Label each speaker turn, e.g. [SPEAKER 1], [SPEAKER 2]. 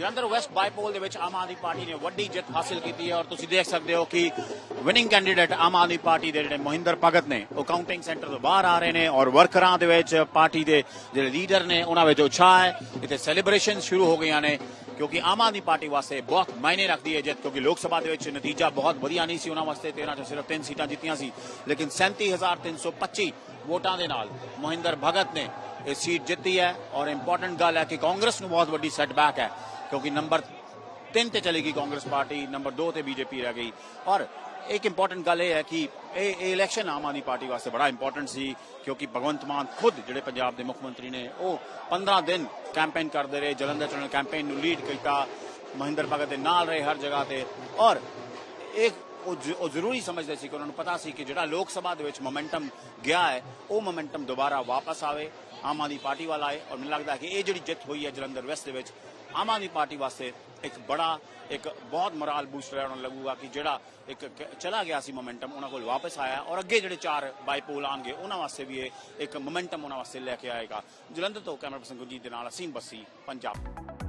[SPEAKER 1] Jalandhar West bypoll ਦੇ ਵਿੱਚ ਆਮ Aadmi party ਨੇ ਵੱਡੀ ਜਿੱਤ ਹਾਸਲ ਕੀਤੀ ਹੈ ਔਰ ਤੁਸੀਂ ਦੇਖ ਸਕਦੇ ਹੋ ਕਿ winning candidate Aam Aadmi party ਦੇ ਜਿਹੜੇ ਮੋਹਿੰਦਰ ਭਗਤ ਨੇ, ਉਹ ਕਾਊਂਟਿੰਗ ਸੈਂਟਰ ਤੋਂ ਬਾਹਰ ਆ ਰਹੇ ਨੇ ਔਰ ਵਰਕਰਾਂ ਦੇ ਵਿੱਚ ਪਾਰਟੀ ਦੇ ਜਿਹੜੇ ਲੀਡਰ ਨੇ, ਉਹਨਾਂ ਵਿੱਚ ਉਤਸ਼ਾਹ ਹੈ। ਇੱਥੇ ਸੈਲੀਬ੍ਰੇਸ਼ਨ ਸ਼ੁਰੂ ਹੋ ਗਈਆਂ ਨੇ ਕਿਉਂਕਿ ਆਮ ਆਦਮੀ ਪਾਰਟੀ ਵਾਸਤੇ ਬਹੁਤ ਮਾਇਨੇ ਰੱਖਦੀ ਹੈ ਜਿੱਤ ਕਿਉਂਕਿ ਲੋਕ ਸਭਾ ਦੇ ਵਿੱਚ ਨਤੀਜਾ ਬਹੁਤ ਵਧੀਆ ਨਹੀਂ ਸੀ ਉਹਨਾਂ ਵਾਸਤੇ। 13 ਚੋਂ ਸਿਰਫ 3 ਸੀਟਾਂ ਜਿੱਤੀਆਂ ਸੀ, ਲੇਕਿਨ 37325 ਵੋਟਾਂ ਦੇ ਨਾਲ। ਮੋਹਿੰਦਰ ਭਗਤ ਨੇ ਇਹ ਸੀਟ ਜਿੱਤੀ ਹੈ ਔਰ ਇੰਪੋਰਟੈਂਟ ਗੱਲ ਹੈ ਕਿ ਕਾਂਗਰਸ ਨੂੰ ਬਹੁਤ ਵੱਡੀ ਸੈਟਬੈਕ ਹੈ, ਕਿਉਂਕਿ ਨੰਬਰ 3 ਤੇ ਚਲੇਗੀ ਕਾਂਗਰਸ ਪਾਰਟੀ ਨੰਬਰ 2 ਤੇ ਬੀਜੇਪੀ ਰਹਿ ਗਈ। ਔਰ ਇੱਕ ਇੰਪੋਰਟੈਂਟ ਗੱਲ ਇਹ ਹੈ ਕਿ ਇਹ ਇਹ ਇਲੈਕਸ਼ਨ ਆਮ ਆਦਮੀ ਪਾਰਟੀ ਵਾਸਤੇ ਬੜਾ ਇੰਪੋਰਟੈਂਟ ਸੀ, ਕਿਉਂਕਿ ਭਗਵੰਤ ਮਾਨ ਖੁਦ ਜਿਹੜੇ ਪੰਜਾਬ ਦੇ ਮੁੱਖ ਮੰਤਰੀ ਨੇ, ਉਹ 15 ਦਿਨ ਕੈਂਪੇਨ ਕਰਦੇ ਰਹੇ, ਜਲੰਧਰ ਚੋਣ ਕੈਂਪੇਨ ਨੂੰ ਲੀਡ ਕੀਤਾ, ਮਹਿੰਦਰ ਭਗਤ ਦੇ ਨਾਲ ਰਹੇ ਹਰ ਜਗ੍ਹਾ ਤੇ। ਔਰ ਇੱਕ ਉਹ ਜ਼ਰੂਰੀ ਸਮਝਦੇ ਸੀ ਕਿ ਉਹਨਾਂ ਨੂੰ ਪਤਾ ਸੀ ਕਿ ਜਿਹੜਾ ਲੋਕ ਸਭਾ ਦੇ ਵਿੱਚ ਮੋਮੈਂਟਮ ਗਿਆ ਹੈ, ਉਹ ਮੋਮੈਂਟਮ ਦੁਬਾਰਾ ਵਾਪਸ ਆਵੇ, ਆਮ ਆਦਮੀ ਪਾਰਟੀ ਵਾਲਾ ਆਏ ਔਰ ਮੈਨੂੰ ਲੱਗਦਾ ਕਿ ਇਹ ਜਿਹੜੀ ਜਿੱਤ ਹੋਈ ਹੈ ਜਲੰਧਰ ਵੈਸਟ ਦੇ ਵਿੱਚ, ਆਮ ਆਦਮੀ ਪਾਰਟੀ ਵਾਸਤੇ ਇੱਕ ਬੜਾ, ਇੱਕ ਬਹੁਤ ਮੋਰਲ ਬੂਸਟਰ ਹੈ ਲੱਗੂਗਾ ਕਿ ਜਿਹੜਾ ਇੱਕ ਚਲਾ ਗਿਆ ਸੀ ਮੋਮੈਂਟਮ ਉਹਨਾਂ ਕੋਲ ਵਾਪਸ ਆਇਆ ਔਰ ਅੱਗੇ ਜਿਹੜੇ ਚਾਰ ਬਾਈਪੋਲ ਆਣਗੇ ਉਹਨਾਂ ਵਾਸਤੇ ਵੀ ਇਹ ਇੱਕ ਮੋਮੈਂਟਮ ਉਹਨਾਂ ਵਾਸਤੇ ਲੈ ਕੇ ਆਏਗਾ। ਜਲੰਧਰ ਤੋਂ ਕੈਮਰਾ ਪਰਸਨ ਗੁਰਜੀਤ ਦੇ ਨਾਲ ਅਸੀਮ ਬੱਸੀ, ਪੰਜਾਬ।